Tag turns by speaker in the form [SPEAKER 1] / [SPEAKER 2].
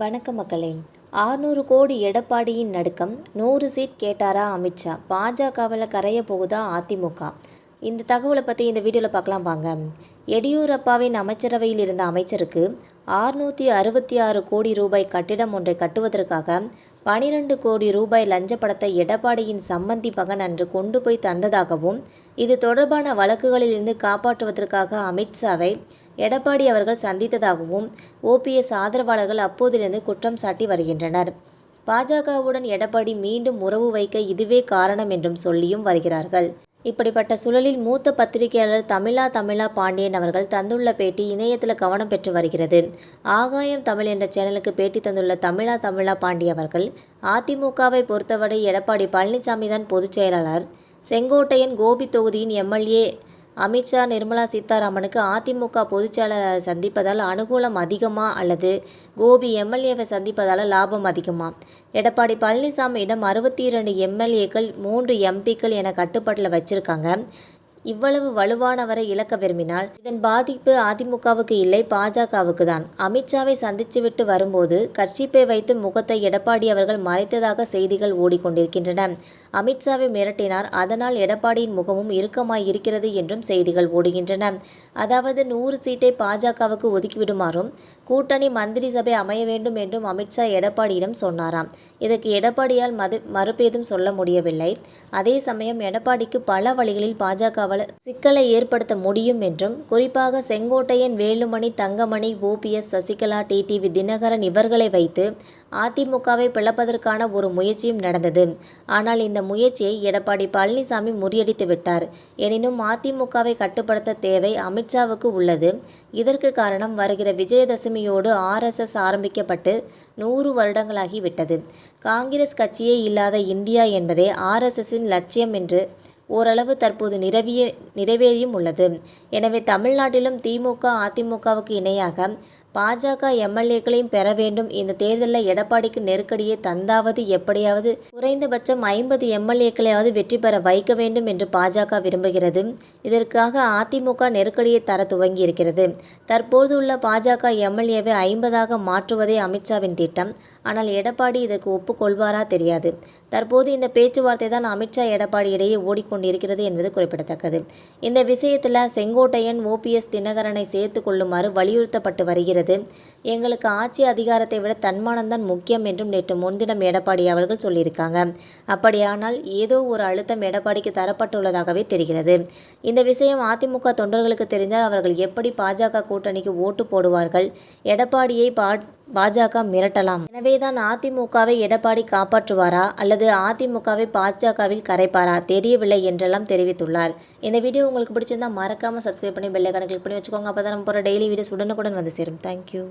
[SPEAKER 1] வணக்கம் மக்களே. ஆறுநூறு கோடி எடப்பாடியின் நடுக்கம் நூறு சீட் கேட்டாரா அமித்ஷா? பாஜகவில் கரைய போகுதா அதிமுக? இந்த தகவலை பற்றி இந்த வீடியோவில் பார்க்கலாம் வாங்க. எடியூரப்பாவின் அமைச்சரவையில் இருந்த அமைச்சருக்கு ஆறுநூற்றி அறுபத்தி ஆறு கோடி ரூபாய் கட்டிடம் ஒன்றை கட்டுவதற்காக பனிரெண்டு கோடி ரூபாய் லஞ்ச படத்தை எடப்பாடியின் சம்மந்தி மகன் அன்று கொண்டு போய் தந்ததாகவும் இது தொடர்பான வழக்குகளில் இருந்து காப்பாற்றுவதற்காக அமித்ஷாவை எடப்பாடி அவர்கள் சந்தித்ததாகவும் ஓபிஎஸ் ஆதரவாளர்கள் அப்போதிலிருந்து குற்றம் சாட்டி வருகின்றனர். பாஜகவுடன் எடப்பாடி மீண்டும் உறவு வைக்க இதுவே காரணம் என்றும் சொல்லியும் வருகிறார்கள். இப்படிப்பட்ட சூழலில் மூத்த பத்திரிகையாளர் தமிழா தமிழா பாண்டியன் அவர்கள் தந்துள்ள பேட்டி இணையத்தில் கவனம் பெற்று வருகிறது. ஆகாயம் தமிழ் என்ற சேனலுக்கு பேட்டி தந்துள்ள தமிழா தமிழா பாண்டிய அவர்கள் அதிமுகவை பொறுத்தவரை எடப்பாடி பழனிசாமி தான் பொதுச் செயலாளர். செங்கோட்டையன் கோபி தொகுதியின் எம்எல்ஏ அமித்ஷா நிர்மலா சீதாராமனுக்கு அதிமுக பொதுச்செயலாளரை சந்திப்பதால் அனுகூலம் அதிகமா அல்லது கோபி எம்எல்ஏவை சந்திப்பதால் லாபம் அதிகமா? எடப்பாடி பழனிசாமியிடம் அறுபத்தி இரண்டு எம்எல்ஏக்கள் மூன்று எம்பிக்கள் என கட்டுப்பாட்டில் வச்சிருக்காங்க. இவ்வளவு வலுவானவரை இழக்க விரும்பினால் இதன் பாதிப்பு அதிமுகவுக்கு இல்லை பாஜகவுக்கு தான். அமித்ஷாவை சந்தித்துவிட்டு வரும்போது கர்ஷிப்பை வைத்து முகத்தை எடப்பாடி அவர்கள் மறைத்ததாக செய்திகள் ஓடிக்கொண்டிருக்கின்றன. அமித்ஷாவை மிரட்டினார். அதனால் எடப்பாடியின் முகமும் இறுக்கமாய் இருக்கிறது என்றும் செய்திகள் ஓடுகின்றன. அதாவது நூறு சீட்டை பாஜகவுக்கு ஒதுக்கிவிடுமாறும் கூட்டணி மந்திரி சபை அமைய வேண்டும் என்றும் அமித்ஷா எடப்பாடியிடம் சொன்னாராம். இதற்கு எடப்பாடியால் மது மறுப்பேதும் சொல்ல முடியவில்லை. அதே சமயம் எடப்பாடிக்கு பல வழிகளில் பாஜகவால் சிக்கலை ஏற்படுத்த முடியும் என்றும் குறிப்பாக செங்கோட்டையன் வேலுமணி தங்கமணி ஓபிஎஸ் சசிகலா டிடிவி தினகரன் இவர்களை வைத்து அதிமுகவை பிளப்பதற்கான ஒரு முயற்சியும் நடந்தது. ஆனால் இந்த முயற்சியை எடப்பாடி பழனிசாமி முறியடித்து விட்டார். எனினும் அதிமுகவை கட்டுப்படுத்த தேவை அமித்ஷாவுக்கு உள்ளது. இதற்கு காரணம் வருகிற விஜயதசமியோடு ஆர்எஸ்எஸ் ஆரம்பிக்கப்பட்டு நூறு வருடங்களாகிவிட்டது காங்கிரஸ் கட்சியே இல்லாத இந்தியா என்பதே ஆர்எஸ்எஸின் லட்சியம் என்று ஓரளவு தற்போது நிறைவிய நிறைவேறியும் உள்ளது. எனவே தமிழ்நாட்டிலும் திமுக அதிமுகவுக்கு இணையாக பாஜக எம்எல்ஏக்களையும் பெற வேண்டும். இந்த தேர்தலில் எடப்பாடிக்கு நெருக்கடியை தந்தாவது எப்படியாவது குறைந்தபட்சம் ஐம்பது எம்எல்ஏக்களையாவது வெற்றி பெற வைக்க வேண்டும் என்று பாஜக விரும்புகிறது. இதற்காக அதிமுக நெருக்கடியை தர துவங்கி இருக்கிறது தற்போது உள்ள பாஜக எம்எல்ஏவை ஐம்பதாக மாற்றுவதே அமித்ஷாவின் திட்டம். ஆனால் எடப்பாடி இதற்கு ஒப்புக்கொள்வாரா தெரியாது. தற்போது இந்த பேச்சுவார்த்தை தான் அமித்ஷா எடப்பாடி இடையே ஓடிக்கொண்டிருக்கிறது என்பது குறிப்பிடத்தக்கது. இந்த விஷயத்தில் செங்கோட்டையன் ஓபிஎஸ் தினகரனை சேர்த்து கொள்ளுமாறு வலியுறுத்தப்பட்டு வருகிறது. எங்களுக்கு ஆட்சி அதிகாரத்தை விட தன்மானம்தான் முக்கியம் என்றும் நேற்று முன்தினம் எடப்பாடி அவர்கள் சொல்லியிருக்காங்க. அப்படியானால் ஏதோ ஒரு அழுத்தம் எடப்பாடிக்கு தரப்பட்டுள்ளதாகவே தெரிகிறது. இந்த விஷயம் அதிமுக தொண்டர்களுக்கு தெரிந்தால் அவர்கள் எப்படி பாஜக கூட்டணிக்கு ஓட்டு போடுவார்கள்? எடப்பாடியை பா பாஜக மிரட்டலாம். எனவேதான் அதிமுகவை எடப்பாடி காப்பாற்றுவாரா? அல்லது அதிமுகவை பாஜகவில் கரைப்பாரா? தெரியவில்லை என்றெல்லாம் தெரிவித்துள்ளார். இந்த வீடியோ உங்களுக்கு பிடிச்சிருந்தா மறக்காம சப்ஸ்கிரைப் பண்ணி பெல்லைக்கான கிளிக் பண்ணி வச்சுக்கோங்க. அப்போ தான் நம்ம போகிற டெய்லி வீடியோஸ் உடனுக்குடன் வந்து சேரும். தேங்க்யூ